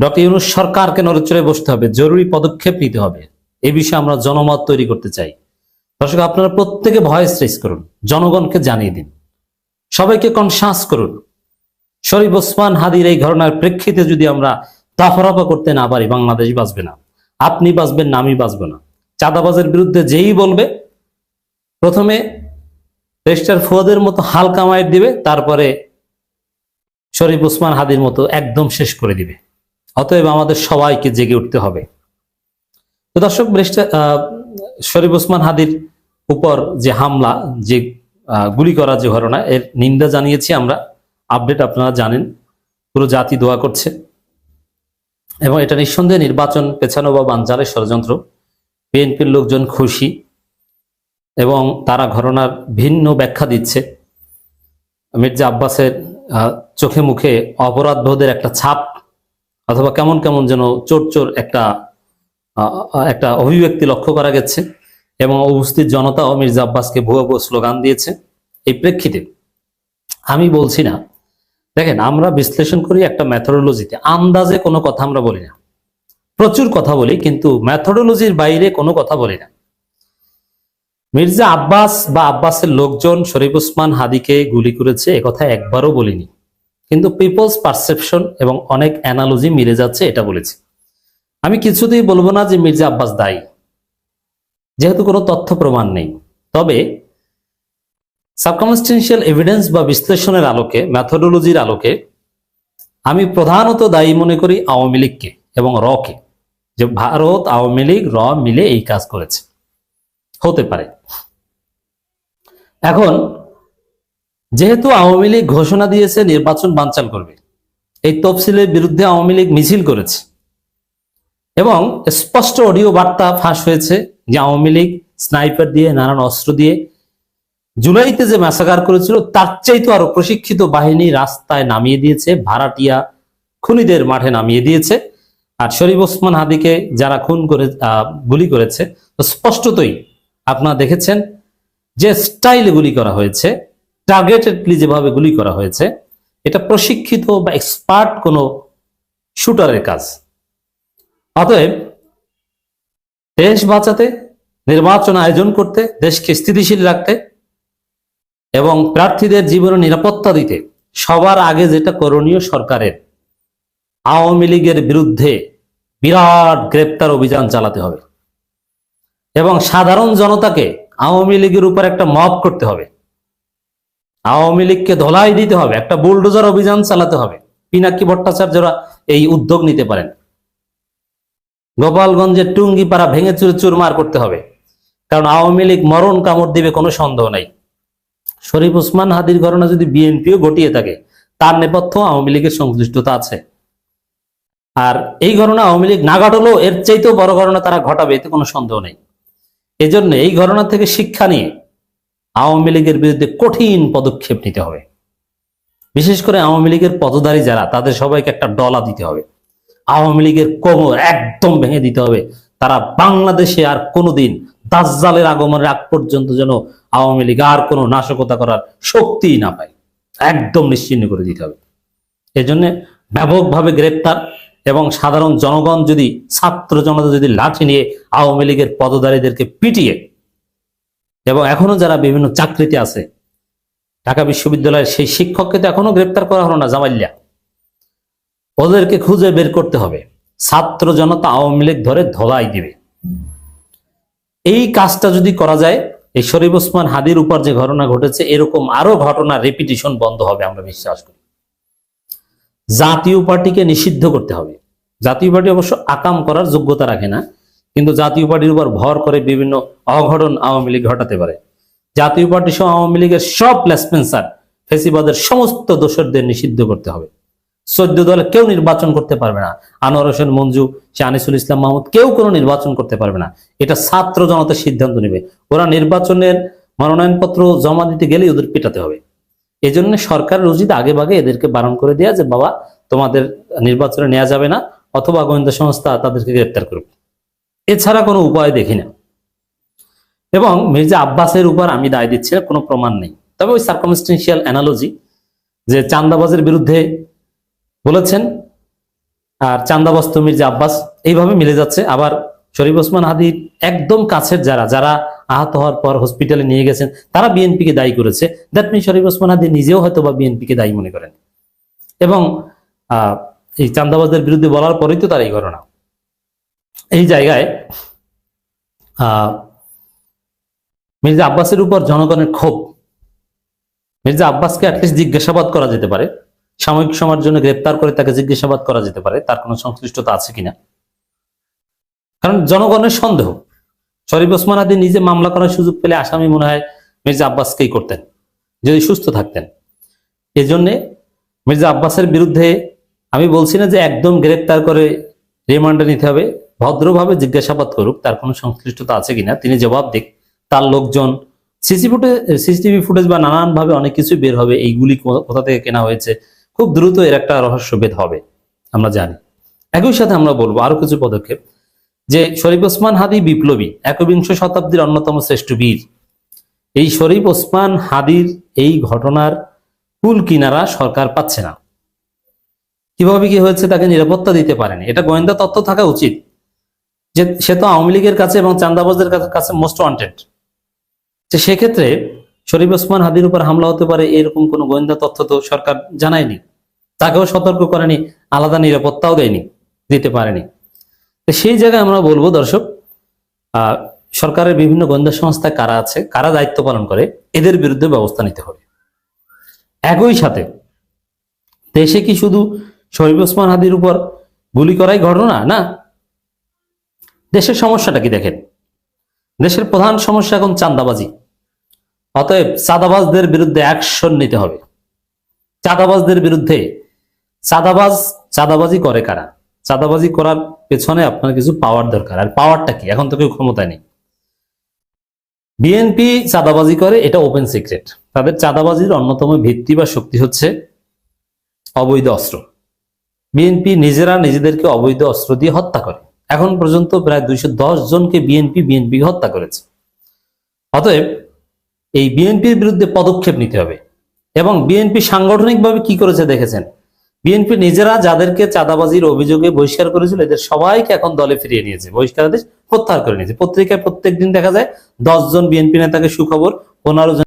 Doctor Yunus সরকারকে নড়েচড়ে বসতে হবে, জরুরি পদক্ষেপ নিতে হবে। এ বিষয়ে আমরা জনমত তৈরি করতে চাই। দর্শক, আপনারা প্রত্যেকে ভয়েস রেস করুন, জনগণকে জানিয়ে দিন। সবাইকে কনসাস করুন। শরীফ ওসমান হাদির এই ঘটনার প্রেক্ষিতে যদি আমরা তাফরাফা করতে না পারি, বাংলাদেশ বাঁচবে না। আপনি বাঁচবেন না, আমি বাঁচবো না। চাঁদাবাজের বিরুদ্ধে যেই বলবে, প্রথমে রেজিস্টার ফুয়াদের মতো হালকা মায়ের দিবে, তারপরে শরীফ ওসমান হাদির মতো একদম শেষ করে দিবে। অতএব আমাদের সবাইকে জেগে উঠতে হবে। তো দর্শক শরীফ ওসমান হাদির উপর যে হামলা, যে গুলি করা যে ঘটনা, এর নিন্দা জানিয়েছি আমরা। আপডেট আপনারা জানেন। পুরো জাতি দোয়া করছে। এবং এটা নিঃসন্দেহে নির্বাচন পেছানো বা বানচালের ষড়যন্ত্র। বিএনপির লোকজন খুশি এবং তারা ঘটনার ভিন্ন ব্যাখ্যা দিচ্ছে। মির্জা আব্বাসের চোখে মুখে অপরাধবোধের একটা ছাপ অথবা কেমন কেমন যেন চোর চোর একটা একটা অভিব্যক্তি লক্ষ্য করা গেছে এবং উপস্থিত জনতাও মির্জা আব্বাসকে ভুয়া ভুয়া স্লোগান দিয়েছে এই প্রেক্ষিতে। আমি বলছি না, দেখেন আমরা বিশ্লেষণ করি একটা ম্যাথোডোলজিতে আন্দাজে কোনো কথা আমরা বলি না। প্রচুর কথা বলি কিন্তু ম্যাথোডোলজির বাইরে কোনো কথা বলি না। মির্জা আব্বাস বা আব্বাসের লোকজন শরীফ উসমান হাদিকে গুলি করেছে কথা একবারও বলিনি। কিন্তু পিপলস পারসেপশন এবং অনেক অ্যানালজি মিলে যাচ্ছে, এটা বলেছি। আমি কিছুতেই বলব না যে মির্জা আব্বাস দায়ী। যেহেতু কোনো তথ্য প্রমাণ নেই। তবে সাবকনস্টেন্সিয়াল এভিডেন্স বা বিশ্লেষণের আলোকে ম্যাথোডোলজির আলোকে আমি প্রধানত দায়ী মনে করি আওয়ামী লীগকে এবং রকে। যে ভারত আওয়ামী লীগ, র মিলে এই কাজ করেছে। হতে পারে। এখন যেহেতু আওয়ামী লীগ ঘোষণা দিয়েছে নির্বাচন বানচাল করবে, এই তফসিলের বিরুদ্ধে আওয়ামী লীগ মিছিল করেছে এবং স্পষ্ট অডিও বার্তা ফাঁস হয়েছে যে আওয়ামী লীগ স্নাইপার দিয়ে, নানান অস্ত্র দিয়ে জুলাইতে যে ম্যাসাকার করেছিল, তার চাইতে আরও প্রশিক্ষিত বাহিনী রাস্তায় নামিয়ে দিয়েছে, ভাড়াটিয়া খুনিদের মাঠে নামিয়ে দিয়েছে। আর শরীফ ওসমান হাদিকে যারা খুন করে গুলি করেছে স্পষ্টতই আপনারা দেখেছেন যে স্টাইলে গুলি করা হয়েছে। টার্গেটেডলি যেভাবে গুলি করা হয়েছে, এটা প্রশিক্ষিত বা এক্সপার্ট কোনো শুটারের কাজ। অতএব, দেশ বাঁচাতে, নির্বাচন আয়োজন করতে, দেশকে স্থিতিশীল রাখতে এবং প্রার্থীদের জীবনের নিরাপত্তা দিতে সবার আগে যেটা করণীয় সরকারের, আওয়ামী লীগের বিরুদ্ধে বিরাট গ্রেপ্তার অভিযান চালাতে হবে এবং সাধারণ জনতাকে আওয়ামী লীগের উপর একটা মব করতে হবে। আওয়ামী লীগকে ধলাই দিতে হবে, একটা বুলডোজার অভিযান চালাতে হবে। পিনাকি ভট্টাচার্যরা এই উদ্যোগ নিতে পারেন। গোপালগঞ্জের টুঙ্গিপাড়া ভেঙে চুরে চুরমার করতে হবে। কারণ আওয়ামী লীগ মরণ কামড় দিবে কোনো সন্দেহ নাই। শরীফ ওসমান হাদির ঘটনা যদি বিএনপিও ঘটিয়ে থাকে, তার নেপথ্য আওয়ামী লীগের সংশ্লিষ্টতা আছে। আর এই ঘটনা আওয়ামী লীগ না ঘটালেও এর চাইতেও বড় ঘটনা তারা ঘটাবে, এতে কোনো সন্দেহ নেই। এজন্য এই ঘটনা থেকে শিক্ষা নিয়ে আওয়ামী লীগের বিরুদ্ধে কঠিন পদক্ষেপ নিতে হবে। বিশেষ করে আওয়ামী লীগের পদধারী যারা, তাদের সবাইকে একটা ডলা দিতে হবে। আওয়ামী লীগের কোমর একদম ভেঙে দিতে হবে। তারা বাংলাদেশে আর কোনোদিন দাজ্জালের আগমনের আগ পর্যন্ত যেন আওয়ামী লীগ আর কোনো নাশকতা করার শক্তিই না পায়। একদম নিশ্চিন্ন করে দিতে হবে। এই জন্য ব্যাপকভাবে গ্রেপ্তার এবং সাধারণ জনগণ যদি, ছাত্র জনতা যদি লাঠি নিয়ে আওয়ামী লীগের পদধারীদেরকে পিটিয়ে এবং এখনও যারা বিভিন্ন চাকরিতে আছে, ঢাকা বিশ্ববিদ্যালয়ের সেই শিক্ষককে তো এখনও গ্রেপ্তার করা হলো না, জামাইল্যা। ওদেরকে খুঁজে বের করতে হবে। ছাত্র জনতা আওয়ামী লীগ ধরে ধলাই দিবে। এই কাজটা যদি করা যায়, এই শরীফ ওসমান হাদির উপর যে ঘটনা ঘটেছে, এরকম আরও ঘটনা রেপিটিশন বন্ধ হবে, আমরা বিশ্বাস করি। জাতীয় পার্টিকে নিষিদ্ধ করতে হবে। জাতীয় পার্টি অবশ্য আকাম করার যোগ্যতা রাখে না। কিন্তু জাতীয় পার্টির উপর ভর করে বিভিন্ন অঘটন আওয়ামী লীগ ঘটাতে পারে। জাতীয় পার্টি সহ আওয়ামী লীগের সব লেসপেন্সার, ফেসিবাদের সমস্ত দোষরদের নিষিদ্ধ করতে হবে। চোদ্দ দলে কেউ নির্বাচন করতে পারবে না। আনোয়ার হোসেন, মঞ্জু সে আনিসুল ইসলাম মাহমুদ কেউ কোনো নির্বাচন করতে পারবে না। এটা ছাত্র জনতা সিদ্ধান্ত নেবে। ওরা নির্বাচনের মনোনয়নপত্র জমা দিতে গেলেই ওদের পেটাতে হবে। এই জন্য সরকারের উচিত আগে ভাগে এদেরকে বারণ করে দেয়া যে, বাবা, তোমাদের নির্বাচনে নেওয়া যাবে না, অথবা গোয়েন্দা সংস্থা তাদেরকে গ্রেপ্তার করবে এছাড়া কোনো উপায় দেখি না। এবং মির্জা আব্বাসের উপর আমি দায় দিচ্ছি কোনো প্রমাণ নেই। তবে ওই সার্কমস্টেন্সিয়াল অ্যানালজি যে চান্দাবাজের বিরুদ্ধে বলেছেন, আর চান্দাবস্ত মির্জা আব্বাস, এইভাবে মিলে যাচ্ছে। আবার শরীফ ওসমান হাদির একদম কাছের যারা যারা আহত হওয়ার পর হসপিটালে নিয়ে গেছেন, তারা বিএনপিকে দায়ী করেছে। দ্যাট মিন শরীফ ওসমান হাদি নিজেও হয়তো বা বিএনপিকে দায়ী মনে করেন। এবং এই চান্দাবাজদের বিরুদ্ধে বলার পরেই তো তার এই ঘটনা। এই জায়গায় মির্জা আব্বাসের উপর জনগণের ক্ষোভ। মির্জা আব্বাসকে অ্যাটলিস্ট জিজ্ঞাসাবাদ করা যেতে পারে। সাময়িক সময়ের জন্য গ্রেপ্তার করে তাকে জিজ্ঞাসাবাদ করা যেতে পারে। তার কোনো সংশ্লিষ্টতা আছে কিনা? কারণ জনগণের সন্দেহ। শরীফ ওসমান আদি নিজে মামলা করার সুযোগ পেলে আসামি মনে হয় মির্জা আব্বাসকেই করতেন, যদি সুস্থ থাকতেন। এই জন্যে মির্জা আব্বাসের বিরুদ্ধে আমি বলছি না যে একদম গ্রেপ্তার করে রিমান্ডে নিতে হবে। ভদ্রভাবে জিজ্ঞাসাবাদ করুক, তার কোনো সংশ্লিষ্টতা আছে কিনা, তিনি জবাব দিক। তার লোকজন সিসি ফুটেজ সিসিটিভি ফুটেজ বা নানানভাবে অনেক কিছু বের হবে, এইগুলি কোথা থেকে কেনা হয়েছে, খুব দ্রুত এর একটা রহস্য বেদ হবে, আমরা জানি। একই সাথে আমরা বলব আরও কিছু পদক্ষেপ, যে শরীফ ওসমান হাদি বিপ্লবী, একবিংশ শতাব্দীর অন্যতম শ্রেষ্ঠ বীর। এই শরীফ ওসমান হাদির এই ঘটনার কুল কিনারা সরকার পাচ্ছে না। কীভাবে কি হয়েছে তাকে নিরাপত্তা দিতে পারেনি? এটা গোয়েন্দা তত্ত্ব থাকা উচিত। যে সে তো আওয়ামী লীগের কাছে এবং চান্দাবাজদের কাছে- মোস্ট ওয়ান্টেড যে সেক্ষেত্রে শরীফ ওসমান হাদির উপর হামলা হতে পারে এরকম কোনো গোয়েন্দা তথ্য তো সরকার জানায়নি। তাকেও সতর্ক করেনি, আলাদা নিরাপত্তাও দেয়নি, দিতে পারেনি। তো সেই জায়গায় আমরা বলব দর্শক সরকারের বিভিন্ন গোয়েন্দা সংস্থায় কারা আছে, কারা দায়িত্ব পালন করে, এদের বিরুদ্ধে ব্যবস্থা নিতে হবে। একই সাথে দেশে কি শুধু শরীফ ওসমান হাদির উপর গুলি করাই ঘটনা, না? দেশের সমস্যাটা কি দেখেন? দেশের প্রধান সমস্যা এখন চাঁদাবাজি। অতএব চাঁদাবাজদের বিরুদ্ধে অ্যাকশন নিতে হবে। চাঁদাবাজদের বিরুদ্ধে চাঁদাবাজ চাঁদাবাজি করে কারা? চাঁদাবাজি করার পেছনে আপনার কিছু পাওয়ার দরকার। আর পাওয়ারটা কি? এখন তো কেউ ক্ষমতায় নেই। বিএনপি চাঁদাবাজি করে, এটা ওপেন সিক্রেট তাদের চাঁদাবাজির অন্যতম ভিত্তি বা শক্তি হচ্ছে অবৈধ অস্ত্র। বিএনপি নিজেরা নিজেদেরকে অবৈধ অস্ত্র দিয়ে হত্যা করে। এখন পর্যন্ত প্রায় দুইশো জনকে বিএনপি বিএনপি হত্যা করেছে। অতএব এই বিএনপির বিরুদ্ধে পদক্ষেপ নিতে হবে এবং বিএনপি সাংগঠনিকভাবে কি করেছে দেখেছেন? বিএনপি নিজেরা যাদেরকে চাঁদাবাজির অভিযোগে বহিষ্কার করেছিল, এদের সবাইকে এখন দলে ফিরিয়ে নিয়েছে। বহিষ্কার আদেশ প্রত্যাহার করে নিয়েছে। পত্রিকায় প্রত্যেকদিন দেখা যায় জন বিএনপি নেতাকে সুখবর, পনেরো জন